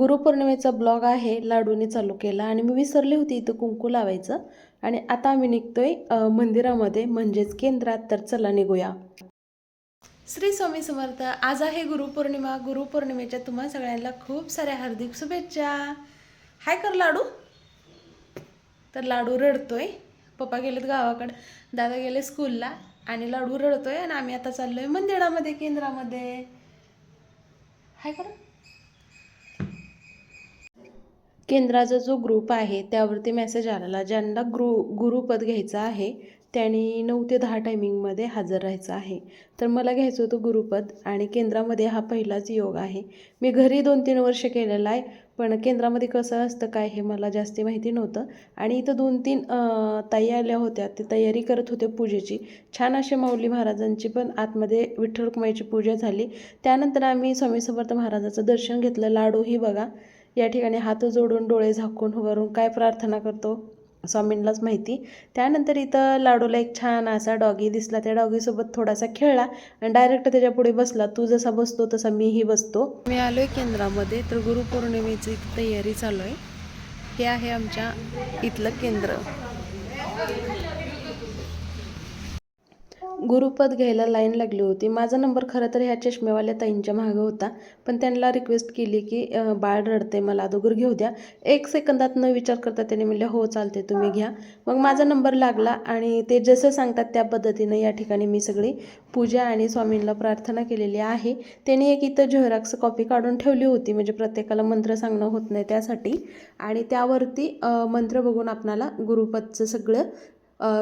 गुरुपौर्णिमेचा blog आहे लाडूने चालू केला आणि मी विसरले होते इथं कुंकू लावायचं. आणि आता आम्ही निघतोय मंदिरामध्ये म्हणजेच केंद्रात. तर चला निघूया. श्री स्वामी समर्थ आज आहे गुरुपौर्णिमा. गुरुपौर्णिमेच्या तुम्हा सगळ्यांना खूप साऱ्या हार्दिक शुभेच्छा. हाय कर लाडू. तर लाडू रडतोय. पप्पा गेलेत गावाकडे. दादा गेले स्कूलला आणि लाडू रडतोय आणि आम्ही आता चाललोय मंदिरामध्ये केंद्रामध्ये. हाय कर. केंद्राचा जो ग्रुप आहे त्यावरती मेसेज आलेला ज्यांना ग्रु गुरुपद घ्यायचं आहे त्यांनी नऊ ते दहा टायमिंगमध्ये हजर राहायचं आहे. तर मला घ्यायचं होतं गुरुपद आणि केंद्रामध्ये हा पहिलाच योग आहे. मी घरी दोन तीन वर्ष केलेला आहे पण केंद्रामध्ये कसं असतं काय हे मला जास्ती माहिती नव्हतं. आणि इथं दोन तीन ताई आल्या होत्या ते तयारी करत होते पूजेची. छान असे माऊली महाराजांची पण आतमध्ये विठ्ठलकुमाईची पूजा झाली. त्यानंतर आम्ही स्वामी समर्थ महाराजाचं दर्शन घेतलं. लाडूही बघा. या ठिकाणी हात जोडून डोळे झाकून वरून काय प्रार्थना करतो? स्वामींनाच माहिती. त्यानंतर इथं लाडूला एक छान असा डॉगी दिसला. त्या डॉगीसोबत थोडासा खेळला आणि डायरेक्ट त्याच्या पुढे बसला. तू जसा बसतो तसा मीही बसतो. मी आलोय केंद्रामध्ये. तर गुरुपौर्णिमेची तयारी चालू आहे. हे आहे आमच्या इथलं केंद्र. गुरुपद घ्यायला लाईन लागली होती. माझा नंबर खरं तर ह्या चष्मेवाल्या ताईंच्या मागं होता. पण त्यांना रिक्वेस्ट केली की बाळ रडते मला अगोदर घेऊ द्या. एक सेकंदात न विचार करता त्याने म्हणले हो चालते तुम्ही घ्या. मग माझा नंबर लागला आणि ते जसं सांगतात त्या पद्धतीनं या ठिकाणी मी सगळी पूजा आणि स्वामींना प्रार्थना केलेली आहे. त्यांनी एक इथं झेरॉक्स कॉपी काढून ठेवली होती म्हणजे प्रत्येकाला मंत्र सांगणं होत नाही त्यासाठी. आणि त्यावरती मंत्र बघून आपणाला गुरुपदचं सगळं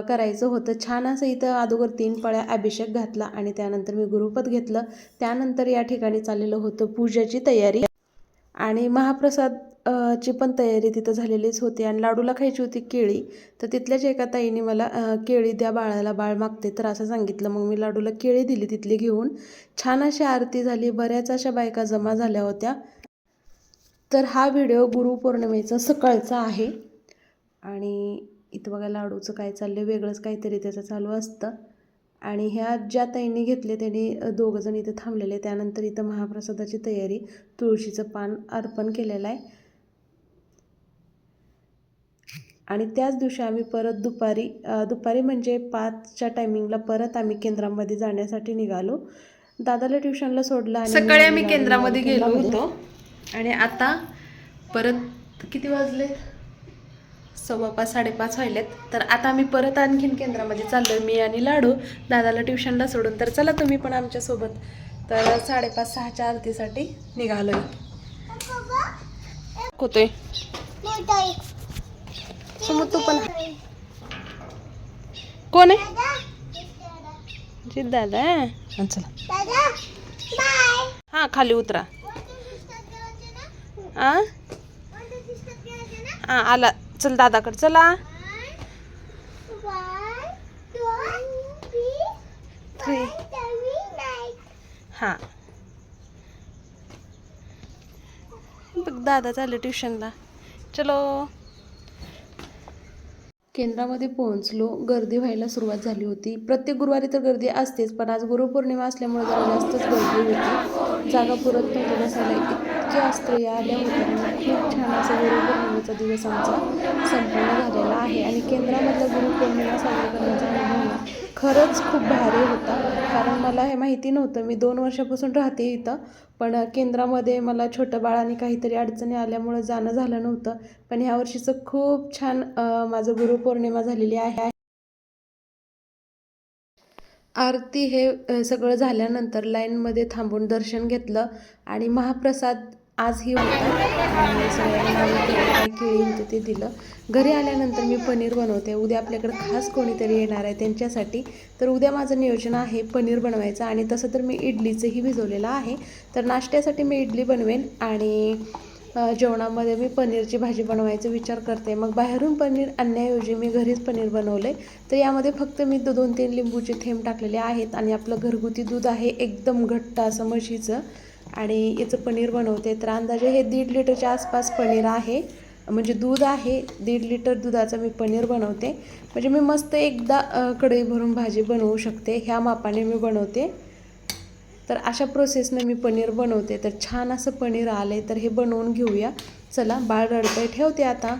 करायचं होतं. छान असं इथं अगोदर तीन पळ्या अभिषेक घातला आणि त्यानंतर मी गुरुपद घेतलं. त्यानंतर या ठिकाणी चाललेलं होतं पूजेची तयारी. आणि महाप्रसाद ची पण तयारी तिथं झालेलीच होती. आणि लाडूला खायची होती केळी. तर तिथल्याच एका ताईने मला केळी द्या बाळाला बाळ मागते तर असं सांगितलं. मग मी लाडूला केळी दिली तिथली घेऊन. छान अशी आरती झाली. बऱ्याच अशा बायका जमा झाल्या होत्या. तर हा व्हिडिओ गुरुपौर्णिमेचा सकाळचा आहे. आणि इथं बघा लाडूचं काय चाललं वेगळंच काहीतरी त्याचं चालू असतं. आणि ह्या ज्या ताईंनी घेतले त्यांनी दोघंजण इथं थांबलेले त्यानंतर इथं महाप्रसादाची तयारी तुळशीचं पान अर्पण केलेलं आहे. आणि त्याच दिवशी आम्ही परत दुपारी दुपारी म्हणजे पाचच्या टायमिंगला परत आम्ही केंद्रामध्ये जाण्यासाठी निघालो. दादाला ट्युशनला सोडलं आणि सकाळी आम्ही केंद्रामध्ये गेलो. होतो. आणि आता परत किती वाजले सव्वा पाच साडेपाच व्हायलेत. तर आता आम्ही परत आणखीन केंद्रामध्ये चाललोय मी आणि लाडू. दादाला ट्युशनला सोडून. तर चला तुम्ही पण आमच्यासोबत तर साडेपाच सहाच्या आरतीसाठी निघालोय. होतोय. समोर तू पण. कोण आहे? जित दादा. हा, चला. हा खाली उतरा. आ? हा आला. चल दादाकडे चला. थ्री हा. बघ दादा चालले ट्युशनला. चलो. केंद्रामध्ये पोहोचलो. गर्दी व्हायला सुरुवात झाली होती. प्रत्येक गुरुवारी तर गर्दी असतेच पण आज गुरुपौर्णिमा असल्यामुळे जरा जास्तच गर्दी होती. जागा पुरत नव्हती बसायला. इतक्या स्त्रिया आल्या होत्या. खूप छान असा पौर्णिमेचा दिवस आमचा संपन्न झालेला आहे आणि केंद्रामधला गुरुपौर्णिमा साजरा करण्याचा अनुभव खरंच खूप भारी होता. कारण मला हे माहिती नव्हतं. मी दोन वर्षापासून राहते इथं. पण केंद्रामध्ये मला छोटं बाळाने काहीतरी अडचणी आल्यामुळं जाणं झालं नव्हतं. पण ह्या वर्षीचं खूप छान माझं माझं गुरुपौर्णिमा झालेली आहे. आरती हे सगळं झाल्यानंतर लाईनमध्ये थांबून दर्शन घेतलं आणि महाप्रसाद आजही होता. आणि सगळ्यांना केळी- काय केळी होते ते दिलं. घरी आल्यानंतर मी पनीर बनवते. उद्या आपल्याकडे खास कोणीतरी येणार आहे त्यांच्यासाठी. तर उद्या माझं नियोजन आहे पनीर बनवायचं. आणि तसं तर मी इडलीचंही भिजवलेलं आहे. तर नाश्त्यासाठी मी इडली बनवेन. आणि जेवणामध्ये मी पनीरची भाजी बनवायचा विचार करते. मग बाहेरून पनीर आणण्याऐवजी मी घरीच पनीर बनवले तर यामध्ये फक्त मी दोन तीन लिंबूचे थेंब टाकलेले आहेत. आणि आपलं घरगुती दूध आहे. एकदम घट्ट असं म्हशीचं. आणि याचं पनीर बनवते. तर अंदाजे हे दीड लिटरच्या आसपास पनीर आहे. म्हणजे दूध आहे दीड लिटर दुधाचं मी पनीर बनवते. म्हणजे मी मस्त एकदा कढई भरून भाजी बनवू शकते. ह्या मापाने मी बनवते. तर अशा प्रोसेसनं मी पनीर बनवते. तर छान असं पनीर आलं आहे तर हे बनवून घेऊया. चला बाळ रडतंय. ठेवते आता.